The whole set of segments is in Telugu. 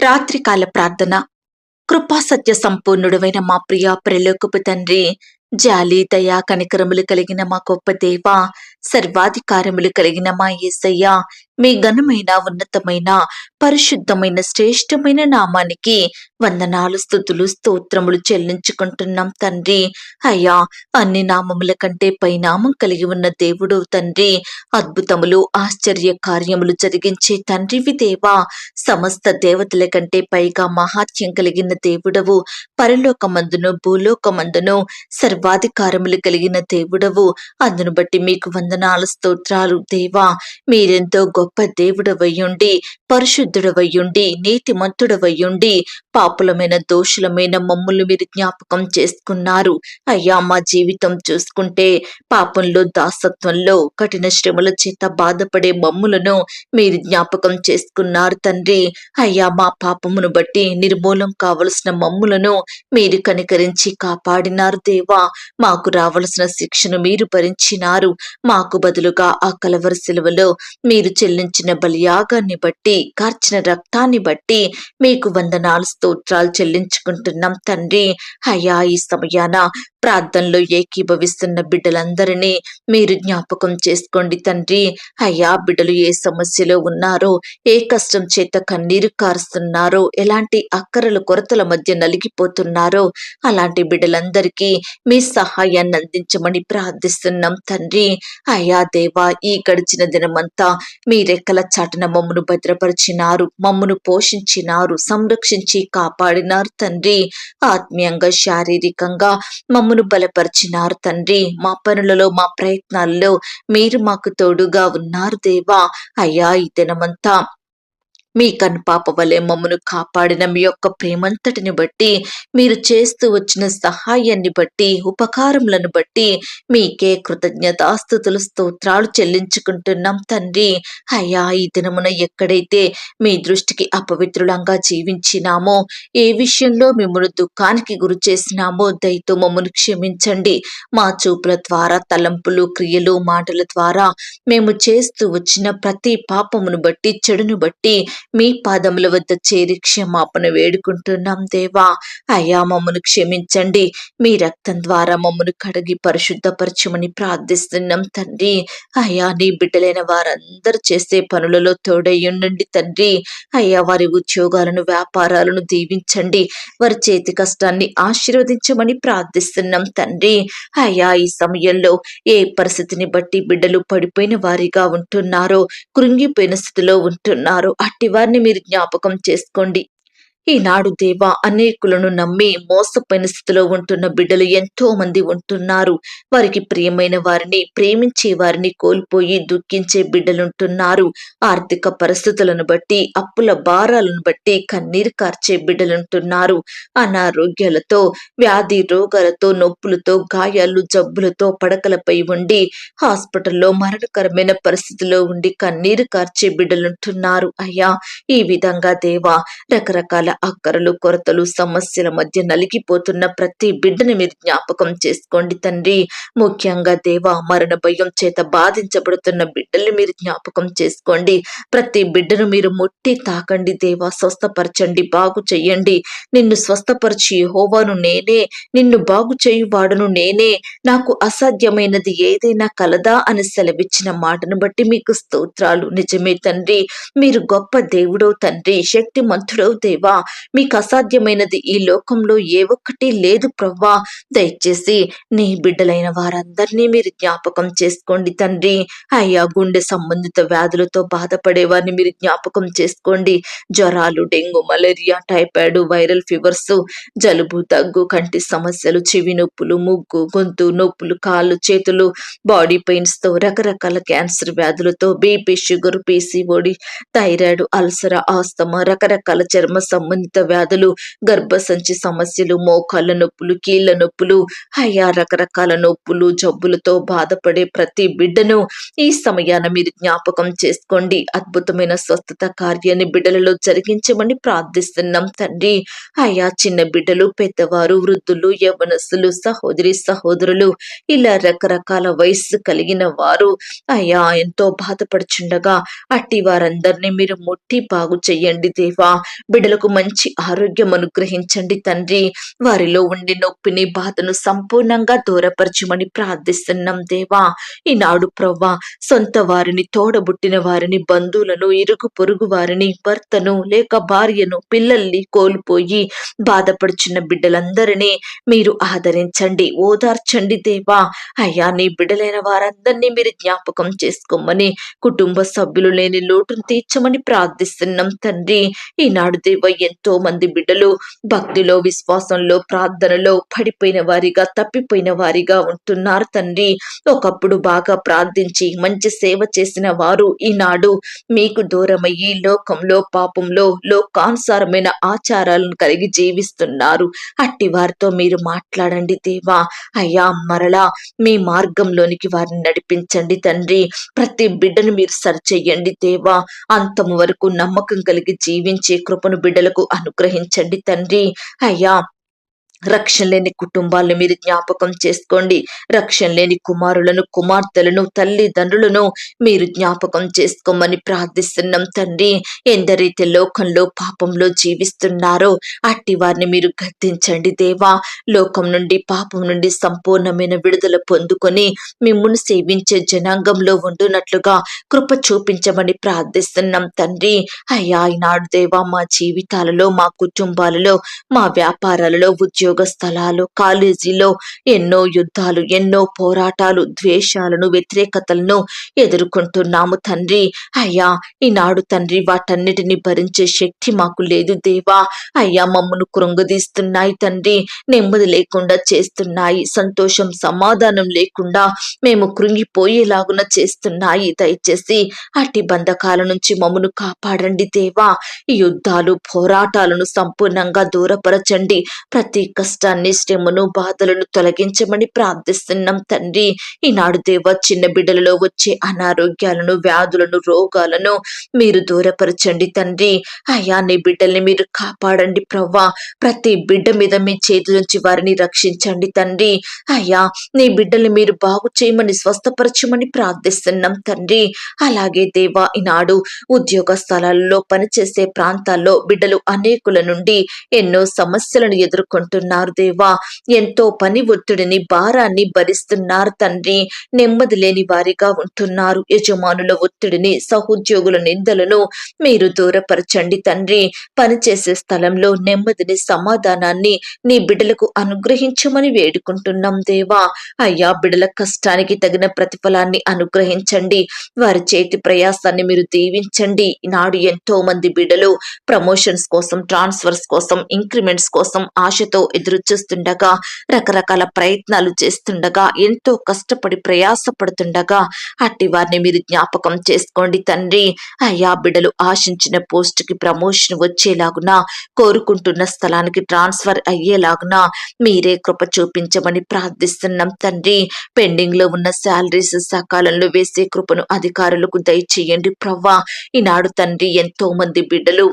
రాత్రికాల ప్రార్థన. కృపాసత్య సంపూర్ణుడమైన మా ప్రియ ప్రలోకపు తండ్రి జాలి దయా కనికరములు కలిగిన మా గొప్ప దేవ సర్వాధికారములు కలిగిన మా యేసయ్య మీ ఘనమైన ఉన్నతమైన పరిశుద్ధమైన శ్రేష్టమైన నామానికి వందనాలు స్థుతులు స్తోత్రములు చెల్లించుకుంటున్నాం తండ్రి. అయ్యా అన్ని నామముల కంటే పైనామం కలిగి ఉన్న దేవుడు తండ్రి. అద్భుతములు ఆశ్చర్య కార్యములు జరిగించే తండ్రివి దేవా. సమస్త దేవతల కంటే పైగా మహాత్యం కలిగిన దేవుడవు. పరలోకమందును భూలోకమందును సర్వాధికారములు కలిగిన దేవుడవు. అందును బట్టి మీకు వందనాలు స్తోత్రాలు. దేవా మీరెంతో గొప్ప దేవుడవయ్యుండి పరిశుద్ధుడవయ్యుండి నీతిమంతుడవయ్యుండి పాపులమైన దోషులమైన మమ్ములు మీరు జ్ఞాపకం చేసుకున్నారు. అయ్యా మా జీవితం చూసుకుంటే పాపంలో దాసత్వంలో కఠిన శ్రమల చేత బాధపడే మమ్ములను మీరు జ్ఞాపకం చేసుకున్నారు తండ్రి. అయ్యా మా పాపమును బట్టి నిర్మూలం కావలసిన మమ్ములను మీరు కనికరించి కాపాడినారు దేవా. మాకు రావలసిన శిక్షను మీరు భరించినారు. మాకు బదులుగా ఆ కలవర సెలవులో మీరు చెల్లించిన బలియాగాన్ని బట్టి కార్చిన రక్తాన్ని బట్టి మీకు వందనాలు స్తోత్రాలు చెల్లించుకుంటున్నాం తండ్రి. అయ్యా ఈ సమయాన ప్రార్థనలో ఏకీభవిస్తున్న బిడ్డలందరినీ మీరు జ్ఞాపకం చేసుకోండి తండ్రి. అయ్యా బిడ్డలు ఏ సమస్యలో ఉన్నారో ఏ కష్టం చేత కన్నీరు కారుస్తున్నారో ఎలాంటి అక్కరల కొరతల మధ్య నలిగిపోతున్నారో అలాంటి బిడ్డలందరికీ మీ సహాయాన్ని అందించమని ప్రార్థిస్తున్నాం తండ్రి. అయ్యా దేవా ఈ గడిచిన దినమంతా మీ రెక్కల చాటున మమ్మను భద్రపరిచినారు మమ్మను పోషించినారు సంరక్షించి కాపాడినారు తండ్రి. ఆత్మీయంగా శారీరకంగా మమ్మను బలపరిచినారు తండ్రి. మా పనులలో మా ప్రయత్నాల్లో మీరు మాకు తోడుగా ఉన్నారు దేవా. అయ్యా ఈ దినమంతా మీ కనుపాప వలె మమ్మను కాపాడిన మీ యొక్క ప్రేమంతటిని బట్టి మీరు చేస్తూ వచ్చిన సహాయాన్ని బట్టి ఉపకారములను బట్టి మీకే కృతజ్ఞతాస్థుతులు స్తోత్రాలు చెల్లించుకుంటున్నాం తండ్రి. అయ్యా ఈ దినమున ఎక్కడైతే మీ దృష్టికి అపవిత్రులంగా జీవించినామో ఏ విషయంలో మిమ్మల్ని దుఃఖానికి గురి చేసినామో దయతో మమ్మల్ని క్షమించండి. మా చూపుల ద్వారా తలంపులు క్రియలు మాటల ద్వారా మేము చేస్తూ వచ్చిన ప్రతి పాపమును బట్టి చెడును బట్టి మీ పాదముల వద్ద చేరి క్షమాపణ వేడుకుంటున్నాం దేవా. అయ్యా మమ్మను క్షమించండి. మీ రక్తం ద్వారా మమ్మను కడిగి పరిశుద్ధపరచమని ప్రార్థిస్తున్నాం తండ్రి. అయ్యా నీ బిడ్డలైన వారందరూ చేసే పనులలో తోడయ్యుండండి తండ్రి. అయ్యా వారి ఉద్యోగాలను వ్యాపారాలను దీవించండి. వారి చేతి కష్టాన్ని ఆశీర్వదించమని ప్రార్థిస్తున్నాం తండ్రి. అయ్యా ఈ సమయంలో ఏ పరిస్థితిని బట్టి బిడ్డలు పడిపోయిన వారిగా ఉంటున్నారో కృంగిపోయిన స్థితిలో ఉంటున్నారో అట్టి వారిని మీరు జ్ఞాపకం చేసుకోండి. ఈనాడు దేవా అనేకులను నమ్మి మోసపోయిన స్థితిలో ఉంటున్న బిడ్డలు ఎంతో మంది ఉంటున్నారు. వారికి ప్రియమైన వారిని ప్రేమించే వారిని కోల్పోయి దుఃఖించే బిడ్డలుంటున్నారు. ఆర్థిక పరిస్థితులను బట్టి అప్పుల భారాలను బట్టి కన్నీరు కార్చే బిడ్డలుంటున్నారు. అనారోగ్యాలతో వ్యాధి రోగాలతో నొప్పులతో గాయాలు జబ్బులతో పడకలపై ఉండి హాస్పిటల్లో మరణకరమైన పరిస్థితిలో ఉండి కన్నీరు కార్చే బిడ్డలుంటున్నారు. అయ్యా ఈ విధంగా దేవా రకరకాల అక్కరలు కొరతలు సమస్యల మధ్య నలిగిపోతున్న ప్రతి బిడ్డని మీరు జ్ఞాపకం చేసుకోండి తండ్రి. ముఖ్యంగా దేవా మరణ భయం చేత బాధించబడుతున్న బిడ్డల్ని మీరు జ్ఞాపకం చేసుకోండి. ప్రతి బిడ్డను మీరు ముట్టి తాకండి దేవా స్వస్థపరచండి బాగు చెయ్యండి నిన్ను స్వస్థపరిచి హోవాను నేనే నిన్ను బాగు చేయువాడును నేనే. నాకు అసాధ్యమైనది ఏదైనా కలదా అని సెలవిచ్చిన మాటను బట్టి మీకు స్తోత్రాలు. నిజమే తండ్రి మీరు గొప్ప దేవుడో తండ్రి శక్తిమంతుడో దేవా. మీకు అసాధ్యమైనది ఈ లోకంలో ఏ ఒక్కటి లేదు ప్రవ్వా. దయచేసి నీ బిడ్డలైన వారందరినీ మీరు జ్ఞాపకం చేసుకోండి తండ్రి. అయ్యా గుండె సంబంధిత వ్యాధులతో బాధపడే వారిని మీరు జ్ఞాపకం చేసుకోండి. జ్వరాలు dengue malaria typhoid viral fevers జలుబు దగ్గు కంటి సమస్యలు చెవి నొప్పులు ముగ్గు గొంతు నొప్పులు కాళ్ళు చేతులు బాడీ పెయిన్స్తో రకరకాల క్యాన్సర్ వ్యాధులతో BP sugar PCOD thyroid ulcer asthma రకరకాల చర్మ సంబంధ సంబంధిత వ్యాధులు గర్భసంచి సమస్యలు మోకాళ్ళ నొప్పులు కీళ్ళ నొప్పులు అయ్యా రకరకాల నొప్పులు జబ్బులతో బాధపడే ప్రతి బిడ్డను ఈ సమయాన మీరు జ్ఞాపకం చేసుకోండి. అద్భుతమైన స్వస్థత కార్యాన్ని బిడ్డలలో జరిగించమని ప్రార్థిస్తున్నాం తండ్రి. అయ్యా చిన్న బిడ్డలు పెద్దవారు వృద్ధులు యవనస్సులు సహోదరి సహోదరులు ఇలా రకరకాల వయస్సు కలిగిన వారు అయ్యా ఎంతో బాధపడుచుండగా అట్టి వారందరినీ మీరు ముట్టి బాగు చెయ్యండి దేవా. బిడ్డలకు మంచి ఆరోగ్యం అనుగ్రహించండి తండ్రి. వారిలో ఉండి నొప్పిని బాధను సంపూర్ణంగా దూరపరచమని ప్రార్థిస్తున్నాం దేవా. ఈనాడు ప్రవ్వా సొంత వారిని తోడబుట్టిన వారిని బంధువులను ఇరుగు పొరుగు వారిని భర్తను లేక భార్యను పిల్లల్ని కోల్పోయి బాధపడుచున్న బిడ్డలందరినీ మీరు ఆదరించండి ఓదార్చండి దేవా. అయ్యా నీ బిడ్డలైన వారందరినీ మీరు జ్ఞాపకం చేసుకోమని కుటుంబ సభ్యులు లేని లోటును తీర్చమని ప్రార్థిస్తున్నాం తండ్రి. ఈనాడు దేవయ్య ఎంతో మంది బిడ్డలు భక్తిలో విశ్వాసంలో ప్రార్థనలో పడిపోయిన వారిగా తప్పిపోయిన వారిగా ఉంటున్నారు తండ్రి. ఒకప్పుడు బాగా ప్రార్థించి మంచి సేవ చేసిన వారు ఈనాడు మీకు దూరమయ్యి లోకంలో పాపంలో లోకానుసారమైన ఆచారాలను కలిగి జీవిస్తున్నారు. అట్టి వారితో మీరు మాట్లాడండి దేవా. అయ్యా మరలా మీ మార్గంలోనికి వారిని నడిపించండి తండ్రి. ప్రతి బిడ్డను మీరు సరిచేయండి దేవా. అంతము వరకు నమ్మకం కలిగి జీవించే కృపను బిడ్డలకు అనుగ్రహించండి తండ్రి. అయ్యా రక్షణ లేని కుటుంబాలను మీరు జ్ఞాపకం చేసుకోండి. రక్షణ లేని కుమారులను కుమార్తెలను తల్లిదండ్రులను మీరు జ్ఞాపకం చేసుకోమని ప్రార్థిస్తున్నాం తండ్రి. ఎందరైతే లోకంలో పాపంలో జీవిస్తున్నారో అట్టి వారిని మీరు గద్దించండి దేవా. లోకం నుండి పాపం నుండి సంపూర్ణమైన విడుదల పొందుకొని మిమ్మును సేవించే జనాంగంలో ఉండునట్లుగా కృప చూపించమని ప్రార్థిస్తున్నాం తండ్రి. అయ్యా ఈనాడు దేవా మా జీవితాలలో మా కుటుంబాలలో మా వ్యాపారాలలో ఉద్యోగ ఉద్యోగ స్థలాలు కాలేజీలో ఎన్నో యుద్ధాలు ఎన్నో పోరాటాలు ద్వేషాలను వ్యతిరేకతలను ఎదుర్కొంటున్నాము తండ్రి. అయ్యా ఈనాడు తండ్రి వాటన్నిటిని భరించే శక్తి మాకు లేదు దేవా. అయ్యా మమ్మను కృంగదీస్తున్నాయి తండ్రి. నెమ్మది లేకుండా చేస్తున్నాయి సంతోషం సమాధానం లేకుండా మేము కృంగిపోయేలాగున చేస్తున్నాయి. దయచేసి అట్టి బంధకాల నుంచి మమ్మను కాపాడండి దేవా. ఈ యుద్ధాలు పోరాటాలను సంపూర్ణంగా దూరపరచండి. ప్రతి కష్టాన్ని శ్రమను బాధలను తొలగించమని ప్రార్థిస్తున్నాం తండ్రి. ఈనాడు దేవ చిన్న బిడ్డలలో వచ్చే అనారోగ్యాలను వ్యాధులను రోగాలను మీరు దూరపరచండి తండ్రి. అయ్యా నీ బిడ్డల్ని మీరు కాపాడండి ప్రవ్వా. ప్రతి బిడ్డ మీద మీ చేతి నుంచి వారిని రక్షించండి తండ్రి. అయ్యా నీ బిడ్డల్ని మీరు బాగు చేయమని స్వస్థపరచమని ప్రార్థిస్తున్నాం తండ్రి. అలాగే దేవా ఈనాడు ఉద్యోగ స్థలాల్లో పనిచేసే ప్రాంతాల్లో బిడ్డలు అనేకుల నుండి ఎన్నో సమస్యలను ఎదుర్కొంటున్నారు. దేవా. ఎంతో పని ఒత్తిడిని భారాన్ని భరిస్తున్నారు తండ్రి. నెమ్మది లేని వారిగా ఉంటున్నారు. యజమానుల ఒత్తిడిని సహోద్యోగుల నిందలను మీరు దూరపరచండి తండ్రి. పనిచేసే స్థలంలో నెమ్మదిని సమాధానాన్ని నీ బిడ్డలకు అనుగ్రహించమని వేడుకుంటున్నాం దేవా. అయ్యా బిడ్డల కష్టానికి తగిన ప్రతిఫలాన్ని అనుగ్రహించండి. వారి చేతి ప్రయాసాన్ని మీరు దీవించండి. నాడు ఎంతో మంది బిడ్డలు ప్రమోషన్స్ కోసం ట్రాన్స్ఫర్స్ కోసం ఇంక్రిమెంట్స్ కోసం ఆశతో ఎదురు చూస్తుండగా రకరకాల ప్రయత్నాలు చేస్తుండగా ఎంతో కష్టపడి ప్రయాసపడుతుండగా అట్టి వారిని మీరు జ్ఞాపకం చేసుకోండి తండ్రి. అయ్యా బిడ్డలు ఆశించిన పోస్ట్కి ప్రమోషన్ వచ్చేలాగున కోరుకుంటున్న స్థలానికి ట్రాన్స్ఫర్ అయ్యేలాగున మీరే కృప చూపించమని ప్రార్థిస్తున్నాం తండ్రి. పెండింగ్లో ఉన్న శాలరీస్ సకాలంలో వేసే కృపను అధికారులకు దయచేయండి ప్రవ్వా. ఈనాడు తండ్రి ఎంతో మంది బిడ్డలు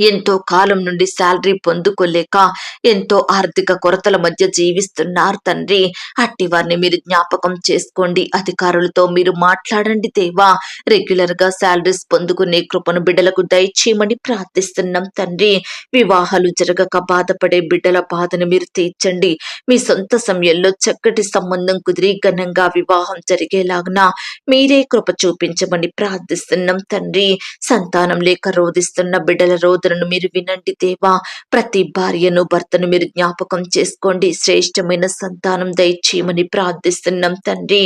ఎంతో కాలం నుండి శాలరీ పొందుకోలేక ఎంతో ఆర్థిక కొరతల మధ్య జీవిస్తున్నారు తండ్రి. అట్టి వారిని మీరు జ్ఞాపకం చేసుకోండి. అధికారులతో మీరు మాట్లాడండి దేవా. రెగ్యులర్గా శాలరీస్ పొందుకునే కృపను బిడ్డలకు దయచేయమని ప్రార్థిస్తున్నాం తండ్రి. వివాహాలు జరగక బాధపడే బిడ్డల బాధను మీరు తీర్చండి. మీ సొంత సమయంలో చక్కటి సంబంధం కుదిరి ఘనంగా వివాహం జరిగేలాగున మీరే కృప చూపించమని ప్రార్థిస్తున్నాం తండ్రి. సంతానం లేక రోధిస్తున్న బిడ్డల రోదనను మీరు వినండి దేవా. ప్రతి భార్యను భర్తను మీరు జ్ఞాపకం చేసుకోండి. శ్రేష్టమైన సంతానం దయచేయమని ప్రార్థిస్తున్నాం తండ్రి.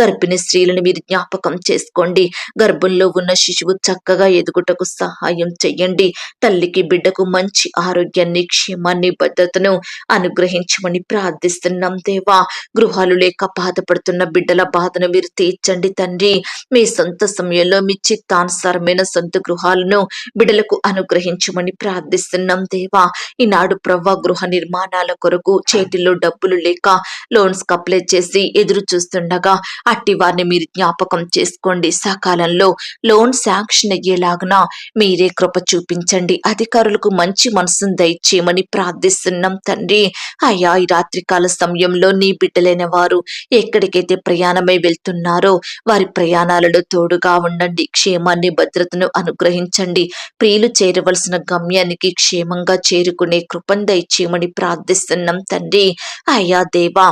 గర్భిణీ స్త్రీలను మీరు జ్ఞాపకం చేసుకోండి. గర్భంలో ఉన్న శిశువు చక్కగా ఎదుగుటకు సహాయం చెయ్యండి. తల్లికి బిడ్డకు మంచి ఆరోగ్యాన్ని క్షేమాన్ని భద్రతను అనుగ్రహించమని ప్రార్థిస్తున్నాం దేవా. గృహాలు లేక బాధపడుతున్న బిడ్డల బాధను మీరు తీర్చండి తండ్రి. మీ సొంత సమయంలో మీ చిత్తానుసారమైన సొంత గృహాలను బిడ్డలకు అనుగ్రహించండి అనుగ్రహించమని ప్రార్థిస్తున్నాం దేవా. ఈనాడు ప్రవ్వ గృహ నిర్మాణాల కొరకు చేతిలో డబ్బులు లేక లోన్స్ అప్లై చేసి ఎదురు చూస్తుండగా అట్టి వారిని మీరు జ్ఞాపకం చేసుకోండి. సకాలంలో లోన్ శాంక్షన్ అయ్యేలాగున మీరే కృప చూపించండి. అధికారులకు మంచి మనసును దయచేయమని ప్రార్థిస్తున్నాం తండ్రి. అయ్యా ఈ రాత్రికాల సమయంలో నీ బిడ్డలైన వారు ఎక్కడికైతే ప్రయాణమై వెళ్తున్నారో వారి ప్రయాణాలలో తోడుగా ఉండండి. క్షేమాన్ని భద్రతను అనుగ్రహించండి. ప్రియులు చేరవలసిన గమ్యానికి క్షేమంగా చేరుకునే కృపంద ఇచ్చేయమని ప్రార్థిస్తున్నాం తండ్రి. అయ్యా దేవా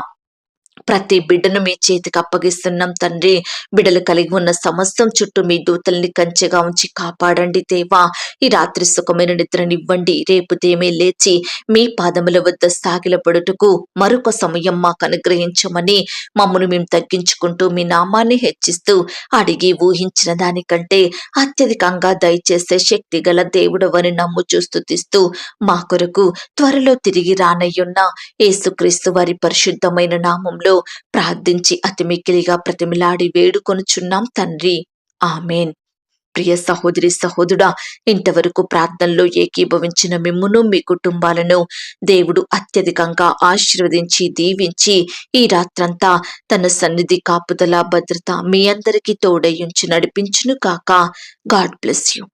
ప్రతి బిడ్డను మీ చేతికి అప్పగిస్తున్నాం తండ్రి. బిడ్డలు కలిగి ఉన్న సమస్తం చుట్టూ మీ దూతల్ని కంచెగా ఉంచి కాపాడండి దేవా. ఈ రాత్రి సుఖమైన నిద్రనివ్వండి. రేపు దేమే లేచి మీ పాదముల వద్ద సాగిలపడుటకు మరొక సమయం మాకు అనుగ్రహించమని మమ్మను మేము తగ్గించుకుంటూ మీ నామాన్ని హెచ్చిస్తూ అడిగి ఊహించిన దానికంటే అత్యధికంగా దయచేసే శక్తి గల దేవుడవని నమ్ము చూస్తుతిస్తూ మా కొరకు త్వరలో తిరిగి రానయ్యున్న యేసుక్రీస్తు వారి పరిశుద్ధమైన నామంలో ప్రార్థించి అతి మిక్కిలిగా ప్రతిమిలాడి వేడుకొనుచున్నాం తండ్రి. ఆమెన్. ప్రియ సహోదరి సహోదరుడా ఇంతవరకు ప్రార్థనలో ఏకీభవించిన మిమ్మును మీ కుటుంబాలను దేవుడు అత్యధికంగా ఆశీర్వదించి దీవించి ఈ రాత్రంతా తన సన్నిధి కాపుదల భద్రత మీ అందరికీ తోడయ్యుంచి నడిపించును కాక గాడ్ బ్లెస్ యూ.